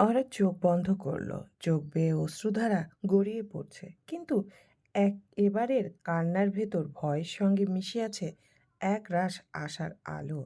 ওরা চোখ বন্ধ করল। চোখ বেয়ে অশ্রুধারা গড়িয়ে পড়ছে। কিন্তু এক এবারের কান্নার ভেতর ভয়ের সঙ্গে মিশে আছে এক রাশ আশার আলো।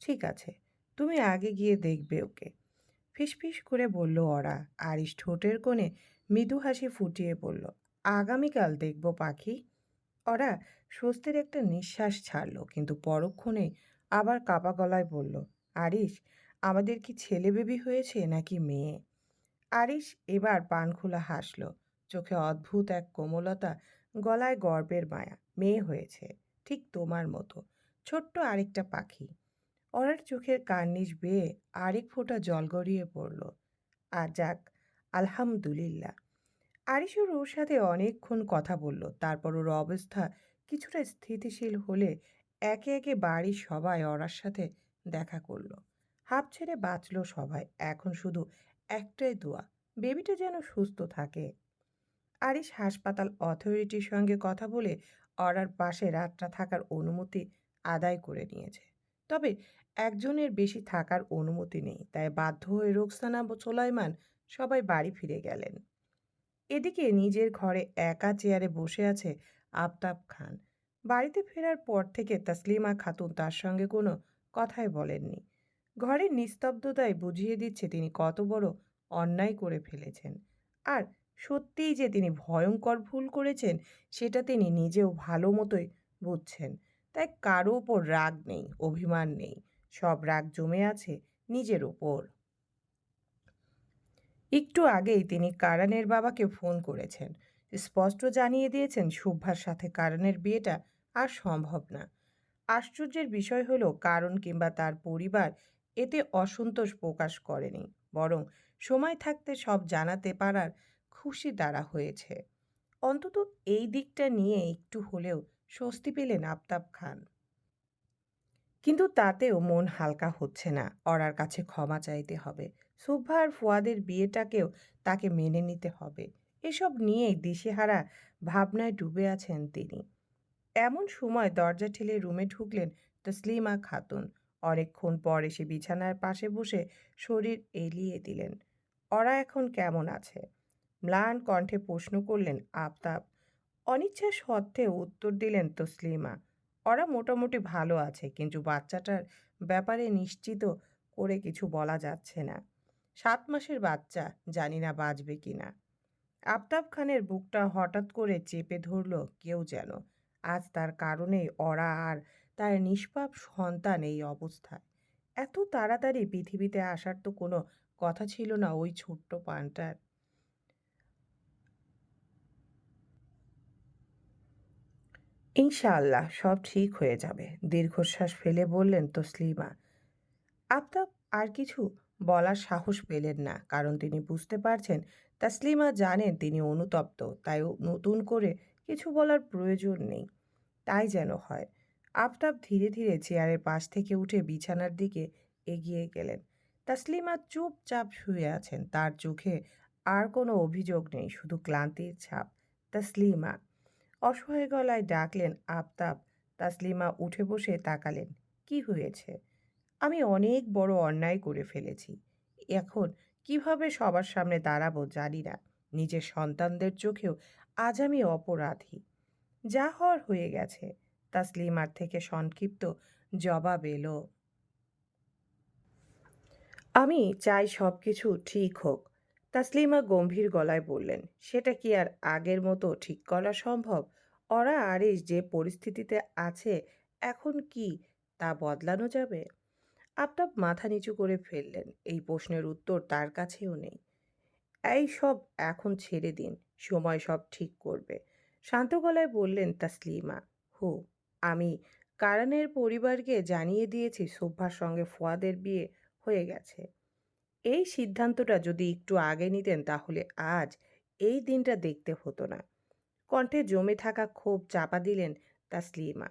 ঠিক আছে, তুমি আগে গিয়ে দেখবে ওকে। ফিসফিস করে বলল ওরা। আরিস ঠোঁটের কোণে মৃদু হাসি ফুটিয়ে বলল আগামীকাল দেখব পাখি। ওরা স্বস্তির একটা নিঃশ্বাস ছাড়লো, কিন্তু পরক্ষণে আবার কাপা গলায় বলল আরিস আমাদের কি ছেলে বেবি হয়েছে নাকি মেয়ে? আরিস এবার পান খোলা হাসল। চোখে অদ্ভুত এক কোমলতা, গলায় গর্বের মায়া। মেয়ে হয়েছে, ঠিক তোমার মতো। ছোট্ট আরেকটা পাখি। অরার চোখের কার্নিশ বেয়ে আরেক ফোঁটা জল গড়িয়ে পড়ল। আর যাক, আলহামদুলিল্লাহ। আরিসুর ওর সাথে অনেকক্ষণ কথা বলল। তারপর ওর অবস্থা কিছুটা স্থিতিশীল হলে একে একে বাড়ির সবাই অরার সাথে দেখা করল। হাঁপ ছেড়ে বাঁচল সবাই। এখন শুধু একটাই দোয়া, বেবিটা যেন সুস্থ থাকে। আরিস হাসপাতাল অথরিটির সঙ্গে কথা বলে অরার পাশে রাতটা থাকার অনুমতি আদায় করে নিয়েছে। তবে একজনের বেশি থাকার অনুমতি নেই, তাই বাধ্য হয়ে রোকসানা সোলাইমান সবাই বাড়ি ফিরে গেলেন। এদিকে নিজের ঘরে একা চেয়ারে বসে আছে আফতাব খান। বাড়িতে ফেরার পর থেকে তাসলিমা খাতুন তার সঙ্গে কোনো কথাই বলেননি। ঘরের নিস্তব্ধতায় বুঝিয়ে দিচ্ছে তিনি কত বড় অন্যায় করে ফেলেছেন। আর সত্যিই যে তিনি ভয়ঙ্কর ভুল করেছেন, সেটা তিনি নিজেও ভালো মতোই বুঝছেন। তাই কারও ওপর রাগ নেই, অভিমান নেই, সব রাগ জমে আছে নিজের ওপর। একটু আগেই তিনি কারানের বাবাকে ফোন করেছেন। স্পষ্ট জানিয়ে দিয়েছেন শুভ্রার সাথে কারণের বিয়েটা আর সম্ভব না। আশ্চর্যের বিষয় হলো কারণ কিংবা তার পরিবার এতে অসন্তোষ প্রকাশ করেনি। বরং সময় থাকতে সব জানাতে পারার খুশি তারা হয়েছে। অন্তত এই দিকটা নিয়ে একটু হলেও স্বস্তি পেলেন আফতাব খান। কিন্তু তাতেও মন হালকা হচ্ছে না। অরার কাছে ক্ষমা চাইতে হবে। সুভা আর ফুয়াদের বিয়েটাকেও তাকে মেনে নিতে হবে। এসব নিয়েই দিশেহারা ভাবনায় ডুবে আছেন তিনি। এমন সময় দরজা ঠেলে রুমে ঢুকলেন তসলিমা খাতুন। অনেকক্ষণ পর এসে বিছানার পাশে বসে শরীর এলিয়ে দিলেন। ওরা এখন কেমন আছে? ম্লান কণ্ঠে প্রশ্ন করলেন আফতাব। অনিচ্ছা সত্ত্বেও উত্তর দিলেন তসলিমা, ওরা মোটামুটি ভালো আছে, কিন্তু বাচ্চাটার ব্যাপারে নিশ্চিত করে কিছু বলা যাচ্ছে না। সাত মাসের বাচ্চা, জানি না বাঁচবে কি না। আফতাব খানের বুকটা হঠাৎ করে চেপে ধরল কেউ যেন। আজ তার কারণেই ওরা আর তার নিষ্পাপ সন্তান এই অবস্থায়। এত তাড়াতাড়ি পৃথিবীতে আসার তো কোনো কথা ছিল না ওই ছোট্ট পানটার। ইনশাআল্লাহ, সব ঠিক হয়ে যাবে। দীর্ঘশ্বাস ফেলে বললেন, তসলিমা, আফতাব, আর কিছু বলার সাহস পেলেন না। কারণ তিনি বুঝতে পারছেন, তাসলিমা জানেন তিনি অনুতপ্ত, তাই নতুন করে কিছু বলার প্রয়োজন নেই। তাই যেন হয়। আফতাব ধীরে ধীরে চেয়ারের পাশ থেকে উঠে বিছানার দিকে এগিয়ে গেলেন। তাসলিমা চুপচাপ শুয়ে আছেন। তার চোখে আর কোনো অভিযোগ নেই, শুধু ক্লান্তির ছাপ। তাসলিমা অসহায় গলায় ডাকলেন, আফতাব। তাসলিমা উঠে বসে তাকালেন, কি হয়েছে? আমি অনেক বড় অন্যায় করে ফেলেছি। এখন কীভাবে সবার সামনে দাঁড়াবো জানি না। নিজের সন্তানদের চোখেও আজ আমি অপরাধী। যা হওয়ার হয়ে গেছে। তাসলিমার থেকে সংক্ষিপ্ত জবাব এলো। আমি চাই সব কিছু ঠিক হোক। তাসলিমা গম্ভীর গলায় বললেন, সেটা কি আর আগের মতো ঠিক করা সম্ভব? ওরা আরিস যে পরিস্থিতিতে আছে, এখন কি তা বদলানো যাবে? আফতাব মাথা নিচু করে ফেললেন, এই প্রশ্নের উত্তর তার কাছেও নেই। এই সব এখন ছেড়ে দিন, সময় সব ঠিক করবে। শান্ত গলায় বললেন তাসলিমা, হু আমি কারণের পরিবারকে জানিয়ে দিয়েছি শোভার সঙ্গে ফুয়াদের বিয়ে হয়ে গেছে। এই সিদ্ধান্তটা যদি একটু আগে নিতেন তাহলে আজ এই দিনটা দেখতে হতো না। কণ্ঠে জমে থাকা ক্ষোভ চাপা দিলেন তাসলিমা।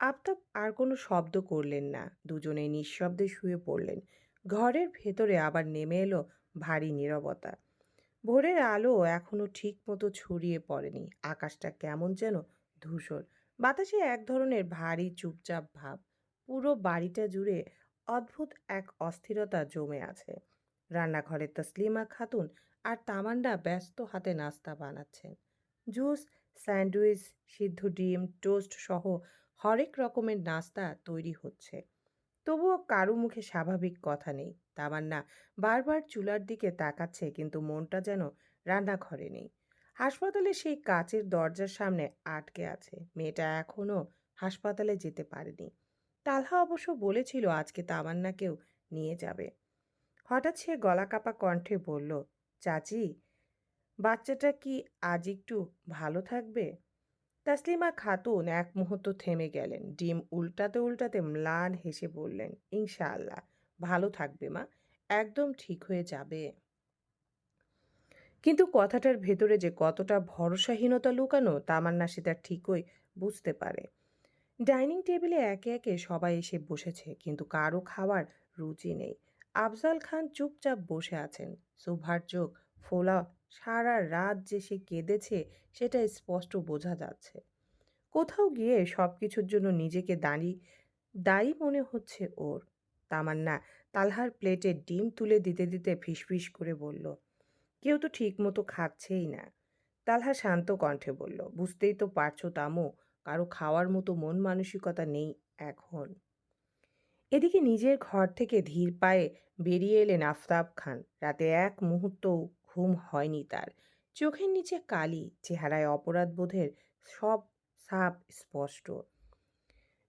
আফতাব আর কোনো শব্দ করলেন না, দুজনে নিঃশব্দে শুয়ে পড়লেন। ঘরের ভেতরে আবার নেমে এলো ভারী নীরবতা। ভোরের আলো এখনও ঠিক মতো ছড়িয়ে পড়েনি, আকাশটা কেমন যেন ধূসর। বাতাসে এক ধরনের ভারী চুপচাপ ভাব। পুরো বাড়িটা জুড়ে অদ্ভুত এক অস্থিরতা জমে আছে। রান্নাঘরে তসলিমা খাতুন আর তামান্ডা ব্যস্ত হাতে নাস্তা বানাচ্ছেন। জুস, স্যান্ডউইচ, সিদ্ধ ডিম, টোস্ট সহ হরেক রকমের নাস্তা তৈরি হচ্ছে। তবুও কারও মুখে স্বাভাবিক কথা নেই। তামান্না বারবার চুলার দিকে তাকাচ্ছে কিন্তু মনটা যেন রান্নাঘরে নেই। হাসপাতালে সেই কাচের দরজার সামনে আটকে আছে। মেয়েটা এখনও হাসপাতালে যেতে পারেনি। তালহা অবশ্য বলেছিল আজকে তামান্নাকেও নিয়ে যাবে। হঠাৎ সে গলা কাপা কণ্ঠে বলল, চাচি, বাচ্চাটা কি আজ একটু ভালো থাকবে? তাসলিমা খাতুন এক মুহূর্ত থেমে গেলেন। ডিম উল্টাতে উল্টাতে ম্লান হেসে বললেন, ইনশাআল্লাহ, ভালো থাকবে মা, একদম ঠিক হয়ে যাবে। কিন্তু কথাটার ভেতরে যে কতটা ভরসাহীনতা লুকানো, তামান্না সেটা ঠিকই বুঝতে পারে। ডাইনিং টেবিলে একে একে সবাই এসে বসেছে, কিন্তু কারও খাওয়ার রুচি নেই। আফজাল খান চুপচাপ বসে আছেন। সুভার চোখ ফোলা, সারা রাত যে সে কেঁদেছে, সেটা স্পষ্ট বোঝা যাচ্ছে। কোথাও গিয়ে সব কিছুর জন্য নিজেকে দাঁড়ি, দায়ী মনে হচ্ছে ওর। তামান্না তালহার প্লেটে ডিম তুলে দিতে দিতে ফিসফিস করে বলল কেউ তো ঠিক মতো খাচ্ছেই না। তালহা শান্ত কণ্ঠে বলল, বুঝতেই তো পারছ তামো, কারও খাওয়ার মতো মন মানসিকতা নেই এখন। এদিকে নিজের ঘর থেকে ধীর পায়ে বেরিয়ে এলেন আফতাব খান। রাতে এক মুহূর্তও ঘুম হয়নি তার। চোখের নিচে কালি, চেহারায় অপরাধবোধের সব সাপ স্পষ্ট।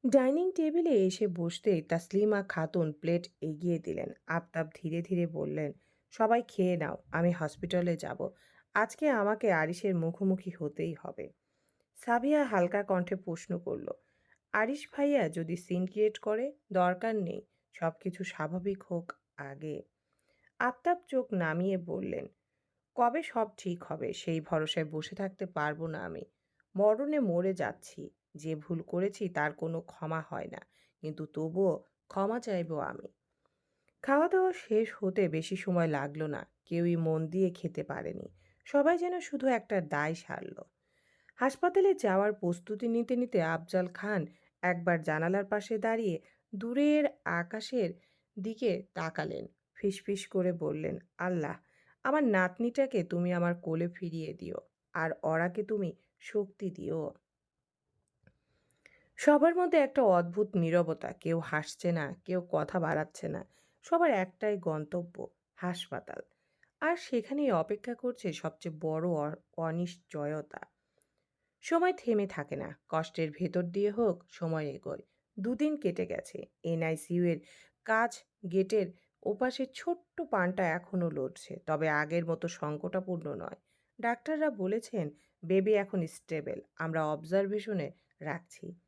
ডাইনিং টেবিলে এসে বসতেই তাসলিমা খাতুন প্লেট এগিয়ে দিলেন। আফতাব ধীরে ধীরে বললেন সবাই খেয়ে নাও, আমি হসপিটালে যাব। আজকে আমাকে আরিশের মুখোমুখি হতেই হবে। সাবিয়া হালকা কণ্ঠে প্রশ্ন করল, আরিশ ভাইয়া যদি সিন ক্রিয়েট করে, দরকার নেই সব কিছু স্বাভাবিক হোক আগে। আফতাব চোখ নামিয়ে বললেন, কবে সব ঠিক হবে, সেই ভরসায় বসে থাকতে পারব না আমি। মরণে মরে যাচ্ছি, যে ভুল করেছি তার কোনো ক্ষমা হয় না, কিন্তু তবুও ক্ষমা চাইব আমি। খাওয়া দাওয়া শেষ হতে বেশি সময় লাগল না। কেউই মন দিয়ে খেতে পারেনি। সবাই যেন শুধু একটা দায় সারল। হাসপাতালে যাওয়ার প্রস্তুতি নিতে নিতে আফজাল খান একবার জানালার পাশে দাঁড়িয়ে দূরের আকাশের দিকে তাকালেন। ফিসফিস করে বললেন, আল্লাহ, আমার নাতনিটাকে তুমি আমার কোলে ফিরিয়ে দিও, আর ওরাকে তুমি শক্তি দিও। সবার মধ্যে একটা অদ্ভুত নীরবতা। কেউ হাসছে না, কেউ কথা বাড়াচ্ছে না। সবার একটাই গন্তব্য হাসপাতাল। আর সেখানেই অপেক্ষা করছে সবচেয়ে বড় অনিশ্চয়তা। সময় থেমে থাকে না। কষ্টের ভেতর দিয়ে হোক, সময় এগোয়। দুদিন কেটে গেছে। এনআইসিইউ এর কাজ গেটের ওপাশে ছোট্ট পানটা এখনও লড়ছে। তবে আগের মতো সংকটাপূর্ণ নয়। ডাক্তাররা বলেছেন, বেবি এখন স্টেবল। আমরা অবজারভেশনে রাখছি।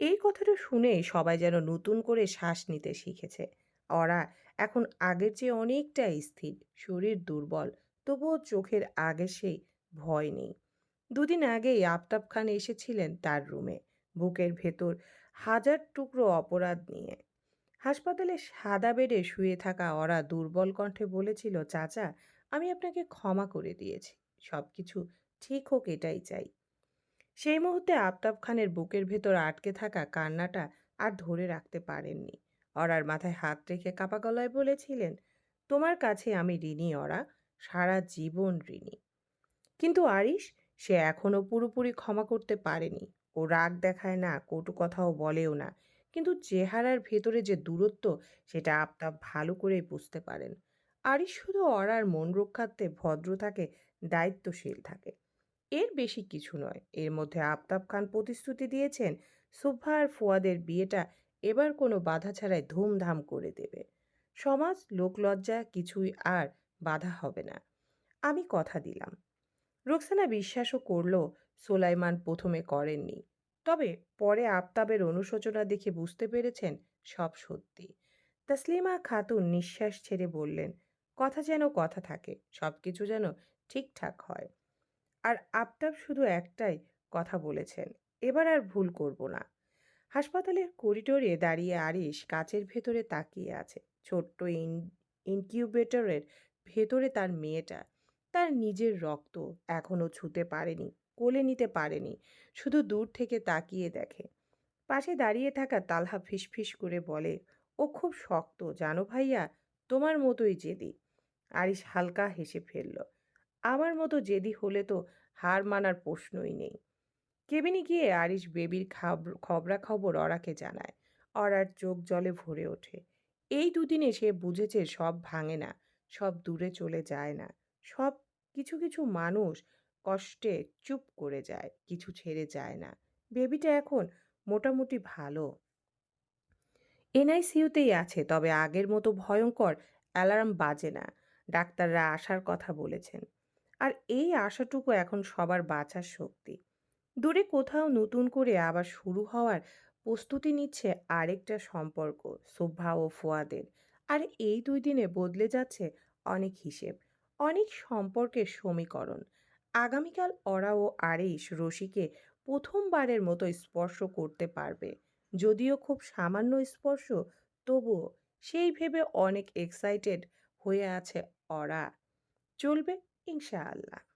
এই কথাটা শুনে সবাই যেন নতুন করে শ্বাস নিতে শিখেছে। ওরা এখন আগের চেয়ে অনেকটা স্থির। শরীর দুর্বল, তবুও চোখের আগে সেই ভয় নেই। দুদিন আগেই আফতাব খান এসেছিলেন তার রুমে, বুকের ভেতর হাজার টুকরো অপরাধ নিয়ে। হাসপাতালে সাদা বেডে শুয়ে থাকা অরা দুর্বল কণ্ঠে বলেছিল, চাচা, আমি আপনাকে ক্ষমা করে দিয়েছি সব কিছু ঠিক হোক, এটাই চাই। সেই মুহূর্তে আফতাব খানের বুকের ভেতর আটকে থাকা কান্নাটা আর ধরে রাখতে পারেননি। অরার মাথায় হাত রেখে কাপা গলায় বলেছিলেন, তোমার কাছে আমি ঋণী, অরা, সারা জীবন ঋণী। কিন্তু আরিশ, সে এখনও পুরোপুরি ক্ষমা করতে পারেনি। ও রাগ দেখায় না, কটু কথাও বলেও না। কিন্তু চেহারার ভেতরে যে দূরত্ব, সেটা আফতাব ভালো করেই বুঝতে পারেন। আরিশ শুধু অরার মন রক্ষার্থে ভদ্র থাকে, দায়িত্বশীল থাকে। এর বেশি কিছু নয়। এর মধ্যে আফতাব খান প্রতিশ্রুতি দিয়েছেন সুভা আর ফুয়াদের বিয়েটা এবার কোনো বাধা ছাড়াই ধুমধাম করে দেবে। সমাজ লোকলজ্জা কিছুই আর বাধা হবে না। আমি কথা দিলাম। রোকসানা বিশ্বাসও করল সোলাইমান প্রথমে করেননি। তবে পরে আফতাবের অনুশোচনা দেখে বুঝতে পেরেছেন সব সত্যি। তাসলিমা খাতুন নিঃশ্বাস ছেড়ে বললেন, কথা যেন কথা থাকে সব কিছু যেন ঠিকঠাক হয়। আর আফতাব শুধু একটাই কথা বলেছেন, এবার আর ভুল করব না। হাসপাতালের করিডোরে দাঁড়িয়ে আরিশ কাচের ভেতরে তাকিয়ে আছে। ছোট্ট ইন, ইনকিউবেটরের ভেতরে তার মেয়েটা। তার নিজের রক্ত এখনও ছুতে পারেনি, কোলে নিতে পারেনি, শুধু দূর থেকে তাকিয়ে দেখে। পাশে দাঁড়িয়ে থাকা তালহা ফিসফিস করে বলে, ও খুব শক্ত, জানো ভাইয়া? তোমার মতোই জেদি। আরিশ হালকা হেসে ফেলল, আমার মতো জেদি হলে তো হার মানার প্রশ্নই নেই। কেবিনে গিয়ে আরিশ বেবির খাব- খবরাখবর অরাকে জানায়। অরার চোখ জলে ভরে ওঠে। এই দুদিনে সে বুঝেছে সব ভাঙে না, সব দূরে চলে যায় না। সব কিছু কিছু মানুষ কষ্টে চুপ করে যায়, কিছু ছেড়ে যায় না। বেবিটা এখন মোটামুটি ভালো। এনআইসিইউতেই আছে, তবে আগের মতো ভয়ঙ্কর অ্যালার্ম বাজে না, ডাক্তাররা আসার কথা বলেছেন। আর এই আশাটুকু এখন সবার বাঁচার শক্তি। দূরে কোথাও নতুন করে আবার শুরু হওয়ার প্রস্তুতি নিচ্ছে আরেকটা সম্পর্ক, সুভা ও ফুয়াদের। আর এই দুই দিনে বদলে যাচ্ছে অনেক হিসেব, অনেক সম্পর্কের সমীকরণ। আগামীকাল অরা ও আরেশ রশিকে প্রথমবারের মতো স্পর্শ করতে পারবে। যদিও খুব সামান্য স্পর্শ, তবুও সেই ভেবে অনেক এক্সাইটেড হয়ে আছে অরা চলবে ইনশাআল্লাহ।